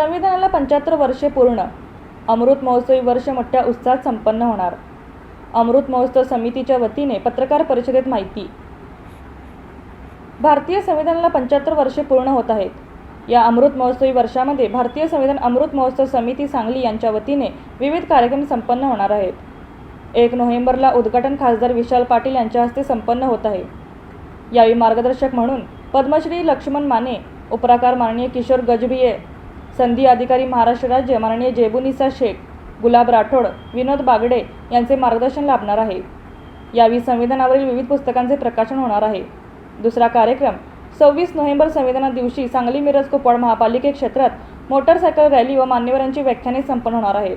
संविधानाला पंच्याहत्तर वर्षे पूर्ण. अमृत महोत्सवी वर्ष मोठ्या उत्साहात संपन्न होणार. अमृत महोत्सव समितीच्या वतीने पत्रकार परिषदेत माहिती. भारतीय संविधानाला पंच्याहत्तर वर्षे पूर्ण होत आहेत. या अमृत महोत्सवी वर्षामध्ये भारतीय संविधान अमृत महोत्सव समिती सांगली यांच्या वतीने विविध कार्यक्रम संपन्न होणार आहेत. एक नोव्हेंबरला उद्घाटन खासदार विशाल पाटील यांच्या हस्ते संपन्न होत आहे. यावेळी मार्गदर्शक म्हणून पद्मश्री लक्ष्मण माने उपराकार माननीय किशोर गजभिये संधी अधिकारी महाराष्ट्र राज्य माननीय जेबुनिसा शेख गुलाब राठोड विनोद बागडे यांचे मार्गदर्शन लाभणार आहे. यावेळी संविधानावरील विविध पुस्तकांचे प्रकाशन होणार आहे. दुसरा कार्यक्रम सव्वीस नोव्हेंबर संविधाना दिवशी सांगली मिरज कुपवाड महापालिके क्षेत्रात मोटरसायकल रॅली व मान्यवरांची व्याख्याने संपन्न होणार आहेत.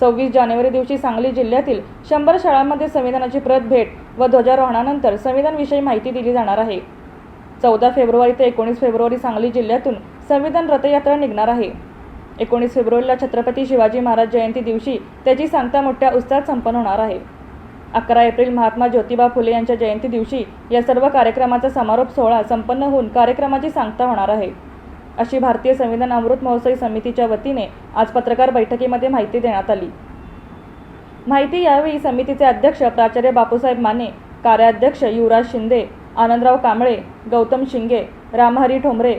सव्वीस जानेवारी दिवशी सांगली जिल्ह्यातील शंभर शाळांमध्ये संविधानाची प्रत भेट व ध्वजारोहणानंतर संविधानविषयी माहिती दिली जाणार आहे. चौदा फेब्रुवारी ते एकोणीस फेब्रुवारी सांगली जिल्ह्यातून संविधान रथयात्रा निघणार आहे. एकोणीस फेब्रुवारीला छत्रपती शिवाजी महाराज जयंती दिवशी त्याची सांगता मोठ्या उत्साहात संपन्न होणार आहे. अकरा एप्रिल महात्मा ज्योतिबा फुले यांच्या जयंती दिवशी या सर्व कार्यक्रमाचा समारोप सोहळा संपन्न होऊन कार्यक्रमाची सांगता होणार आहे. अशी भारतीय संविधान अमृत महोत्सवी समितीच्या वतीने आज पत्रकार बैठकीमध्ये माहिती देण्यात आली. माहिती यावेळी समितीचे अध्यक्ष प्राचार्य बापूसाहेब माने कार्याध्यक्ष युवराज शिंदे आनंदराव कांबळे गौतम शिंगे रामहरी ठोंबरे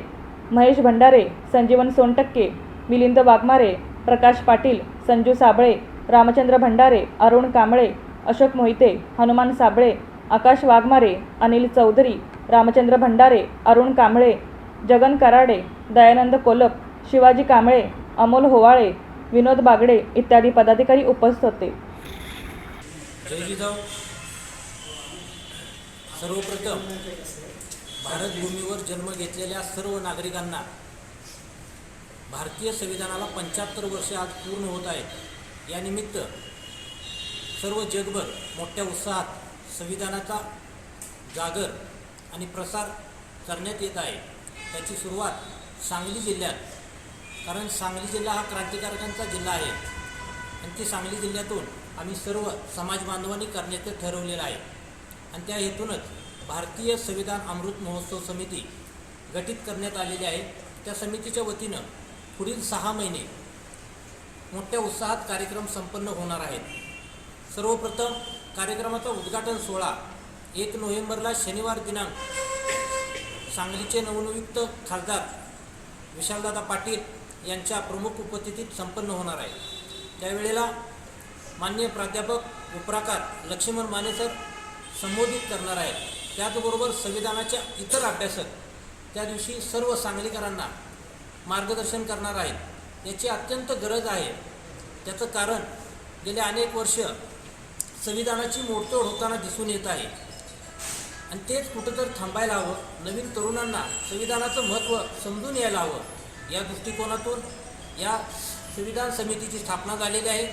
महेश भंडारे संजीवन सोनटक्के मिलिंद वाघमारे प्रकाश पाटील संजू साबळे रामचंद्र भंडारे अरुण कांबळे अशोक मोहिते हनुमान साबळे आकाश वाघमारे अनिल चौधरी रामचंद्र भंडारे अरुण कांबळे जगन कराडे दयानंद कोलप शिवाजी कांबळे अमोल होवाळे विनोद बागडे इत्यादी पदाधिकारी उपस्थित होते. सर्वप्रथम भारतभूमीवर जन्म घेतलेल्या सर्व नागरिकांना भारतीय संविधानाला पंच्याहत्तर वर्षे आज पूर्ण होत आहेत. यानिमित्त सर्व जगभर मोठ्या उत्साहात संविधानाचा जागर आणि प्रसार करण्यात येत आहे. त्याची सुरुवात सांगली जिल्ह्यात कारण सांगली जिल्हा हा क्रांतिकारकांचा जिल्हा आहे. आणि ते सांगली जिल्ह्यातून आम्ही सर्व समाज करण्याचं ठरवलेलं आहे. आणि त्या हेतूनच भारतीय संविधान अमृत महोत्सव समिती गठीत करण्यात आलेली आहे. त्या समितीच्या वतीनं पुढील सहा महिने मोठ्या उत्साहात कार्यक्रम संपन्न होणार आहेत. सर्वप्रथम कार्यक्रमाचा उद्घाटन सोहळा एक नोव्हेंबरला शनिवार दिनांक सांगलीचे नवनियुक्त खासदार विशालदादा पाटील यांच्या प्रमुख उपस्थितीत संपन्न होणार आहे. त्यावेळेला मान्य प्राध्यापक उपराकार लक्ष्मण माने सर संबोधित करणार आहेत. त्याचबरोबर संविधानाच्या इतर अभ्यासक त्या दिवशी सर्व सांगलीकरांना मार्गदर्शन करणार आहेत याची अत्यंत गरज आहे. त्याचं कारण गेल्या अनेक वर्ष संविधानाची मोडतोड होताना दिसून येत आहे. आणि तेच कुठंतरी थांबायला हवं नवीन तरुणांना संविधानाचं महत्त्व समजून यायला हवं. या दृष्टिकोनातून या संविधान समितीची स्थापना झालेली आहे.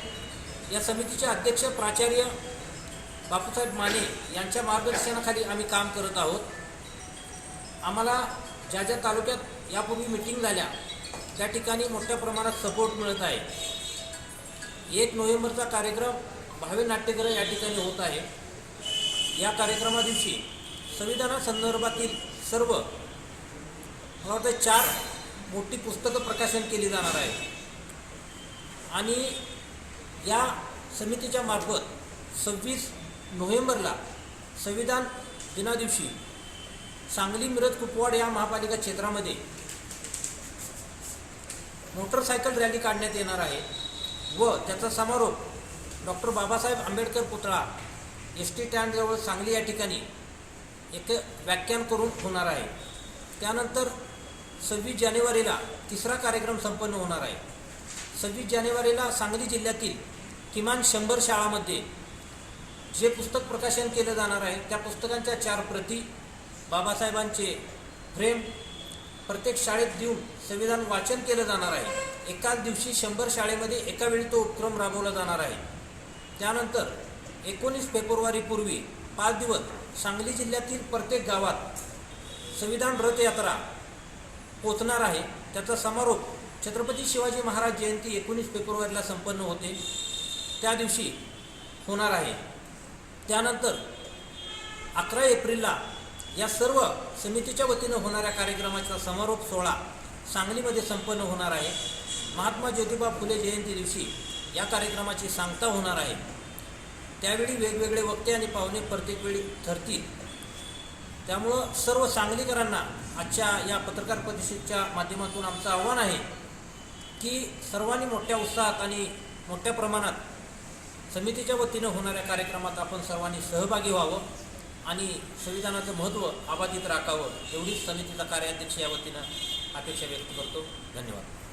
या समितीचे अध्यक्ष प्राचार्य बापूसाहेब माने यांच्या मार्गदर्शनाखाली आम्ही काम करत आहोत. आम्हाला ज्या ज्या तालुक्यात यापूर्वी मिटिंग झाल्या त्या ठिकाणी मोठ्या प्रमाणात सपोर्ट मिळत आहे. एक नोव्हेंबरचा कार्यक्रम भावे नाट्यगृह या ठिकाणी होत आहे. या कार्यक्रमा दिवशी संविधानासंदर्भातील सर्व मला वाटतं चार मोठी पुस्तकं प्रकाशन केली जाणार आहे. आणि या समितीच्या मार्फत सव्वीस नोव्हेंबरला संविधान दिनादिवशी सांगली मिरज कुपवाड या महापालिका क्षेत्रामध्ये मोटरसायकल रॅली काढण्यात येणार आहे व त्याचा समारोप डॉक्टर बाबासाहेब आंबेडकर पुतळा एस टी स्टँडजवळ सांगली या ठिकाणी एक व्याख्यान करून होणार आहे. त्यानंतर सव्वीस जानेवारीला तिसरा कार्यक्रम संपन्न होणार आहे. सव्वीस जानेवारीला सांगली जिल्ह्यातील किमान शंभर शाळामध्ये जे पुस्तक प्रकाशन केलं जाणार आहे त्या पुस्तकांच्या चार प्रती बाबासाहेबांचे फ्रेम प्रत्येक शाळेत देऊन संविधान वाचन केलं जाणार आहे. एकाच दिवशी शंभर शाळेमध्ये एका वेळी तो उपक्रम राबवला जाणार आहे. त्यानंतर एकोणीस फेब्रुवारीपूर्वी पाच दिवस सांगली जिल्ह्यातील प्रत्येक गावात संविधान रथयात्रा पोचणार आहे. त्याचा समारोप छत्रपती शिवाजी महाराज जयंती एकोणीस फेब्रुवारीला संपन्न होते. त्या दिवशी होणार आहे. त्यानंतर अकरा एप्रिलला या सर्व समितीच्या वतीनं होणाऱ्या कार्यक्रमाचा समारोप सोहळा सांगलीमध्ये संपन्न होणार आहे. महात्मा ज्योतिबा फुले जयंती दिवशी या कार्यक्रमाची सांगता होणार आहे. त्यावेळी वेगवेगळे वक्ते आणि पाहुणे प्रत्येक वेळी ठरतील. त्यामुळं सर्व सांगलीकरांना आजच्या या पत्रकार परिषदेच्या माध्यमातून आमचं आव्हान आहे की सर्वांनी मोठ्या उत्साहात आणि मोठ्या प्रमाणात समितीच्या वतीनं होणाऱ्या कार्यक्रमात आपण सर्वांनी सहभागी व्हावं आणि संविधानाचं महत्त्व अबाधित राखावं एवढीच समितीचा कार्याध्यक्ष या वतीनं अपेक्षा व्यक्त करतो. धन्यवाद.